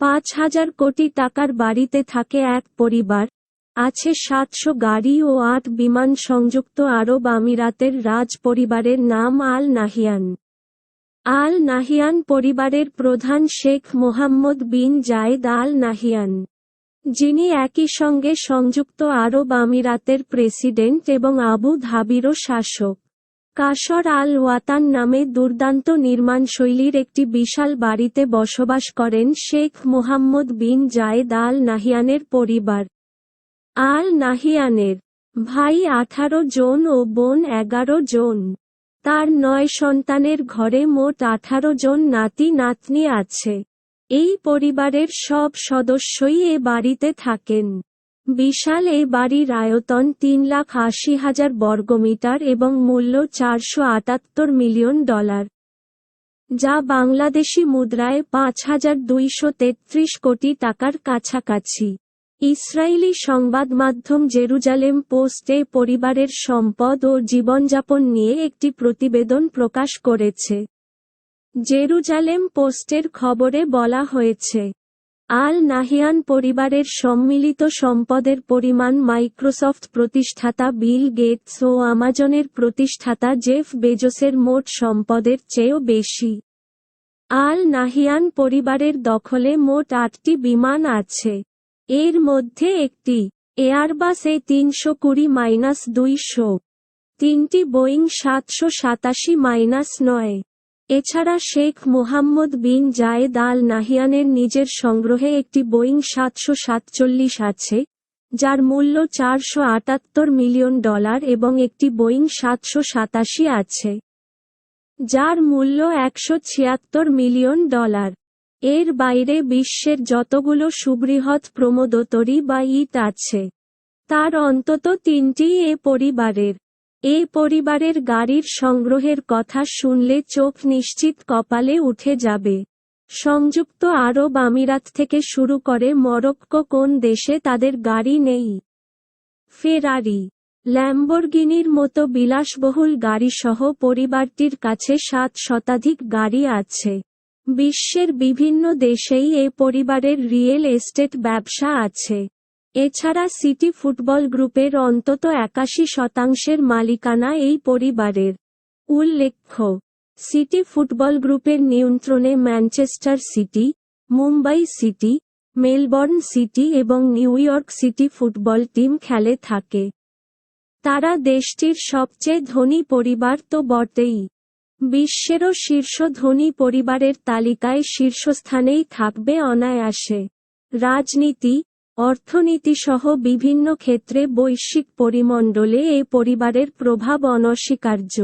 পাঁচ হাজার কোটি টাকার বাড়িতে থাকে এক পরিবার। আছে সাতশো গাড়ি ও আট বিমান সংযুক্ত আরব আমিরাতের রাজ পরিবারের নাম আল নাহিয়ান। আল নাহিয়ান পরিবারের প্রধান শেখ মোহাম্মদ বিন জায়েদ আল নাহিয়ান, যিনি একই সঙ্গে সংযুক্ত আরব আমিরাতের প্রেসিডেন্ট এবং আবু ধাবিরও শাসক। কাসর আল ওয়াতান নামে দুর্দান্ত নির্মাণশৈলীর একটি বিশাল বাড়িতে বসবাস করেন শেখ মোহাম্মদ বিন জায়েদ আল নাহিয়ানের পরিবার। আল নাহিয়ানের ভাই আঠারো জন ও বোন এগারো জন। তার নয় সন্তানের ঘরে মোট আঠারো জন নাতি নাতনি আছে। এই পরিবারের সব সদস্যই এ বাড়িতে থাকেন। বিশাল এই বাড়ির আয়তন তিন লাখ আশি হাজার বর্গমিটার এবং মূল্য চারশো আটাত্তর মিলিয়ন ডলার, যা বাংলাদেশি মুদ্রায় পাঁচ হাজার দুইশো তেত্রিশ কোটি টাকার কাছাকাছি। ইসরায়েলি সংবাদ মাধ্যম জেরুজালেম পোস্টে পরিবারের সম্পদ ও জীবনযাপন নিয়ে একটি প্রতিবেদন প্রকাশ করেছে। জেরুজালেম পোস্টের খবরে বলা হয়েছে আল নাহিয়ান পরিবারের সম্মিলিত সম্পদের পরিমাণ মাইক্রোসফট প্রতিষ্ঠাতা বিল গেটস ও আমাজনের প্রতিষ্ঠাতা জেফ বেজোসের মোট সম্পদের চেয়েও বেশি। আল নাহিয়ান পরিবারের দখলে মোট আটটি বিমান আছে। এর মধ্যে একটি এয়ারবাস এ তিনশো কুড়ি মাইনাস দুইশো, তিনটি বোয়িং সাতশো সাতাশি মাইনাস নয়। এছাড়া শেখ মোহাম্মদ বিন জায়েদ আল নাহিয়ানের নিজের সংগ্রহে একটি বোয়িং সাতশো সাতচল্লিশ আছে, যার মূল্য চারশো আটাত্তর মিলিয়ন ডলার এবং একটি বোয়িং সাতশো সাতাশি আছে, যার মূল্য একশো ছিয়াত্তর মিলিয়ন ডলার। এর বাইরে বিশ্বের যতগুলো সুবৃহৎ প্রমোদতরী বা ইট আছে, তার অন্তত তিনটি এ পরিবারের। এ পরিবারের গাড়ির সংগ্রহের কথা শুনলে চোখ নিশ্চিত কপালে উঠে যাবে। সংযুক্ত আরব আমিরাত থেকে শুরু করে মরক্কো কোন দেশে তাদের গাড়ি নেই। ফেরারি, ল্যাম্বরগিনির মতো বিলাসবহুল গাড়িসহ পরিবারটির কাছে সাত শতাধিক গাড়ি আছে। বিশ্বের বিভিন্ন দেশেই এ পরিবারের রিয়েল এস্টেট ব্যবসা আছে। এছাড়া সিটি ফুটবল গ্রুপের অন্তত একাশি শতাংশের মালিকানা এই পরিবারের। উল্লেখ্য, সিটি ফুটবল গ্রুপের নিয়ন্ত্রণে Manchester City, Mumbai City, Melbourne City এবং New York City football team খেলে থাকে। তারা দেশটির সবচেয়ে ধনী পরিবার তো বটেই। বিশ্বেরও শীর্ষ ধনী পরিবারের তালিকায় শীর্ষস্থানেই থাকবে অনায়াসে। রাজনীতি অর্থনীতিসহ বিভিন্ন ক্ষেত্রে বৈশ্বিক পরিমণ্ডলে এ পরিবারের প্রভাব অনস্বীকার্য।